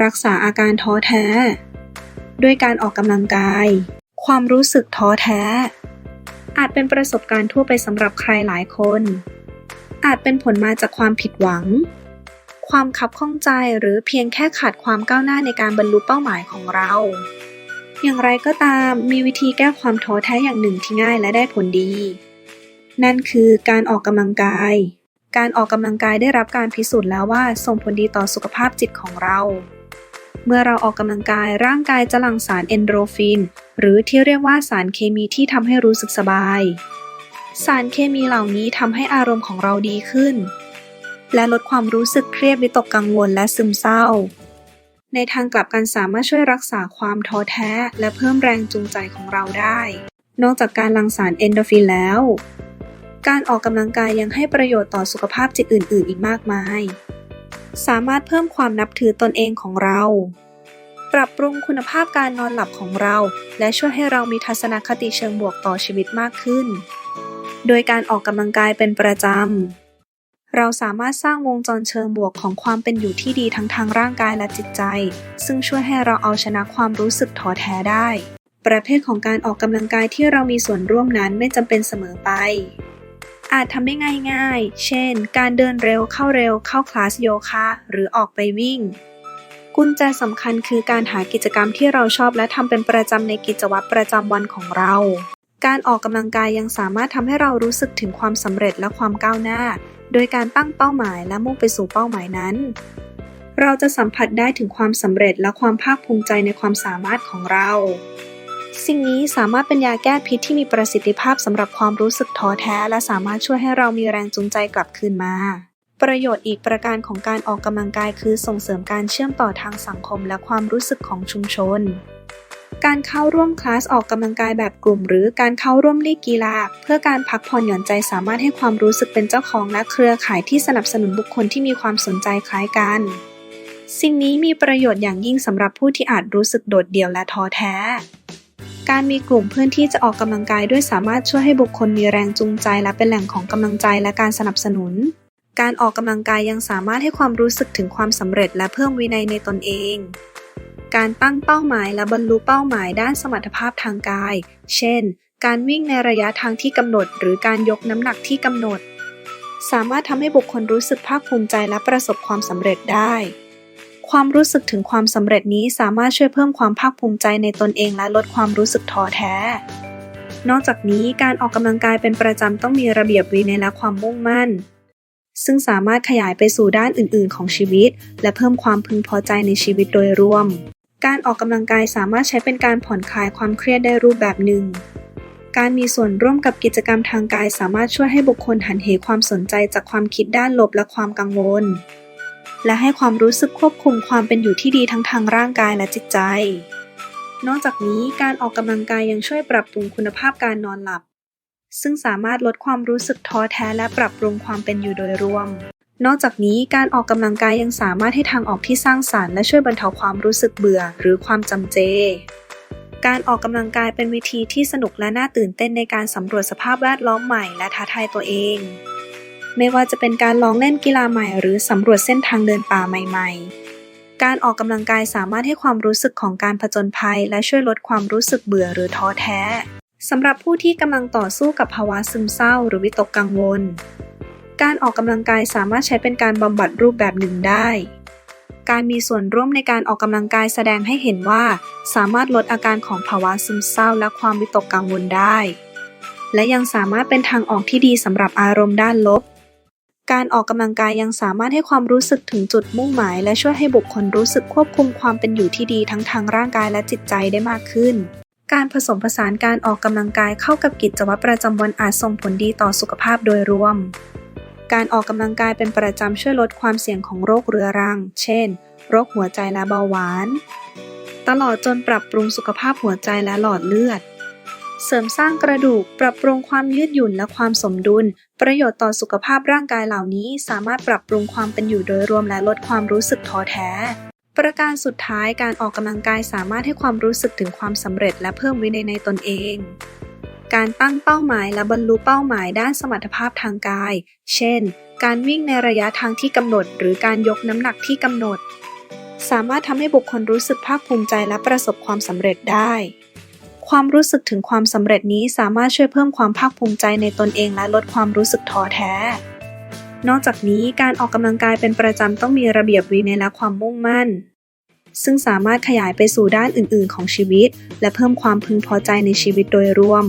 รักษาอาการท้อแท้ ด้วยการออกกำลังกาย ความรู้สึกท้อแท้ อาจเป็นประสบการณ์ทั่วไปสำหรับใครหลายคน อาจเป็นผลมาจากความผิดหวัง ความคับข้องใจหรือเพียงแค่ขาดความก้าวหน้าในการบรรลุเป้าหมายของเรา อย่างไรก็ตามมีวิธีแก้ความท้อแท้อย่างหนึ่งที่ง่ายและได้ผลดี นั่นคือการออกกำลังกายการออกกำลังกายได้รับการพิสูจน์แล้วว่าส่งผลดีต่อสุขภาพจิตของเรา เมื่อเราออกกำลังกายร่างกายจะหลั่งสารเอนโดรฟิน หรือที่เรียกว่าสารเคมีที่ทำให้รู้สึกสบาย สารเคมีเหล่านี้ทำให้อารมณ์ของเราดีขึ้น และลดความรู้สึกเครียดวิตกกังวลและซึมเศร้า ในทางกลับกันสามารถช่วยรักษาความท้อแท้ และเพิ่มแรงจูงใจของเราได้ นอกจากการหลั่งสารเอนโดรฟินแล้ว การออกกำลังกายยังให้ประโยชน์ต่อสุขภาพจิตอื่น ๆ อีกมากมาย สามารถเพิ่มความนับถือตนเองของเรา ปรับปรุงคุณภาพการนอนหลับของเรา และช่วยให้เรามีทัศนคติเชิงบวกต่อชีวิตมากขึ้น โดยการออกกำลังกายเป็นประจำ เราสามารถสร้างวงจรเชิงบวกของความเป็นอยู่ที่ดีทั้งทางร่างกายและจิตใจ ซึ่งช่วยให้เราเอาชนะความรู้สึกท้อแท้ได้ ประเภทของการออกกำลังกายที่เรามีส่วนร่วมนั้นไม่จำเป็นเสมอไป อาจทำได้ง่ายๆ เช่น การเดินเร็วเข้าเร็วเข้าคลาสโยคะหรือออกไปวิ่ง กุญแจสำคัญคือการหากิจกรรมที่เราชอบและทำเป็นประจำในกิจวัตรประจำวันของเรา การออกกำลังกายยังสามารถทำให้เรารู้สึกถึงความสำเร็จและความก้าวหน้า โดยการตั้งเป้าหมายและมุ่งไปสู่เป้าหมายนั้น เราจะสัมผัสได้ถึงความสำเร็จและความภาคภูมิใจในความสามารถของเรา สิ่งนี้สามารถเป็นยาแก้พิษที่มีประสิทธิภาพสำหรับความรู้สึกท้อแท้ และสามารถช่วยให้เรามีแรงจูงใจกลับคืนมา ประโยชน์อีกประการของการออกกำลังกายคือส่งเสริมการเชื่อมต่อทางสังคมและความรู้สึกของชุมชนการเข้าร่วมคลาสออกกำลังกายแบบกลุ่ม หรือการเข้าร่วมลีกกีฬา เพื่อการพักผ่อนหย่อนใจสามารถให้ความรู้สึกเป็นเจ้าของและเครือข่ายที่สนับสนุนบุคคลที่มีความสนใจคล้ายกัน สิ่งนี้มีประโยชน์อย่างยิ่งสำหรับผู้ที่อาจรู้สึกโดดเดี่ยวและท้อแท้ การมีกลุ่มเพื่อนที่จะออกกำลังกายด้วยสามารถช่วยให้บุคคลมีแรงจูงใจ และเป็นแหล่งของกำลังใจและการสนับสนุน การออกกำลังกายยังสามารถให้ความรู้สึกถึงความสำเร็จและเพิ่มวินัยในตนเอง การตั้งเป้าหมายและบรรลุเป้าหมายด้านสมรรถภาพทางกาย เช่น การวิ่งในระยะทางที่กำหนด หรือการยกน้ำหนักที่กำหนด สามารถทำให้บุคคลรู้สึกภาคภูมิใจและประสบความสำเร็จได้ ความรู้สึกถึงความสำเร็จนี้สามารถช่วยเพิ่มความภาคภูมิใจในตนเองและลดความรู้สึกท้อแท้ นอกจากนี้การออกกำลังกายเป็นประจำต้องมีระเบียบวินัยและความมุ่งมั่น ซึ่งสามารถขยายไปสู่ด้านอื่น ๆ ของชีวิต และเพิ่มความพึงพอใจในชีวิตโดยรวม การออกกำลังกายสามารถใช้เป็นการผ่อนคลายความเครียดได้รูปแบบหนึ่งการมีส่วนร่วมกับกิจกรรมทางกายสามารถช่วยให้บุคคลหันเหความสนใจจากความคิดด้านลบและความกังวล และให้ความรู้สึกควบคุมความเป็นอยู่ที่ดีทั้งทางร่างกายและจิตใจ นอกจากนี้การออกกำลังกายยังช่วยปรับปรุงคุณภาพการนอนหลับ ซึ่งสามารถลดความรู้สึกท้อแท้และปรับปรุงความเป็นอยู่โดยรวม นอกจากนี้การออกกำลังกายยังสามารถให้ทางออกที่สร้างสารรค์และช่วยบรรเทาความรู้สึกเบื่อหรือความจำเจการออกกำลังกายเป็นวิธีที่สนุกและน่าตื่นเต้นในการสำรวจสภาพแวดล้อมใหม่และท้าทายตัวเอง ไม่ว่าจะเป็นการลองเล่นกีฬาใหม่หรือสำรวจเส้นทางเดินป่าใหม่ ๆ การออกกำลังกายสามารถให้ความรู้สึกของการผจญภัย และช่วยลดความรู้สึกเบื่อหรือท้อแท้สำหรับผู้ที่กำลังต่อสู้กับภาวะซึมเศร้า หรือวิตกกังวล การออกกำลังกายสามารถใช้เป็นการบำบัดรูปแบบหนึ่งได้ การมีส่วนร่วมในการออกกำลังกายแสดงให้เห็นว่า สามารถลดอาการของภาวะซึมเศร้า และความวิตกกังวลได้ และยังสามารถเป็นทางออกที่ดีสำหรับอารมณ์ด้านลบ การออกกำลังกายยังสามารถให้ความรู้สึกถึงจุดมุ่งหมาย และช่วยให้บุคคลรู้สึกควบคุมความเป็นอยู่ที่ดีทั้งทางร่างกายและจิตใจได้มากขึ้น การผสมผสานการออกกำลังกายเข้ากับกิจวัตรประจำวันอาจส่งผลดีต่อสุขภาพโดยรวม การออกกำลังกายเป็นประจำช่วยลดความเสี่ยงของโรคเรื้อรัง เช่น โรคหัวใจและเบาหวาน ตลอดจนปรับปรุงสุขภาพหัวใจและหลอดเลือด เสริมสร้างกระดูก ปรับปรุงความยืดหยุ่นและความสมดุล ประโยชน์ต่อสุขภาพร่างกายเหล่านี้ สามารถปรับปรุงความเป็นอยู่โดยรวมและลดความรู้สึกท้อแท้ ประการสุดท้ายการออกกำลังกายสามารถให้ความรู้สึกถึงความสำเร็จ และเพิ่มวินัยในตนเองการตั้งเป้าหมายและบรรลุเป้าหมายด้านสมรรถภาพทางกาย เช่น การวิ่งในระยะทางที่กำหนด หรือการยกน้ำหนักที่กำหนด สามารถทำให้บุคคลรู้สึกภาคภูมิใจและประสบความสำเร็จได้ ความรู้สึกถึงความสำเร็จนี้สามารถช่วยเพิ่มความภาคภูมิใจในตนเองและลดความรู้สึกท้อแท้ นอกจากนี้การออกกำลังกายเป็นประจำต้องมีระเบียบวินัยและความมุ่งมั่น ซึ่งสามารถขยายไปสู่ด้านอื่น ๆ ของชีวิต และเพิ่มความพึงพอใจในชีวิตโดยรวม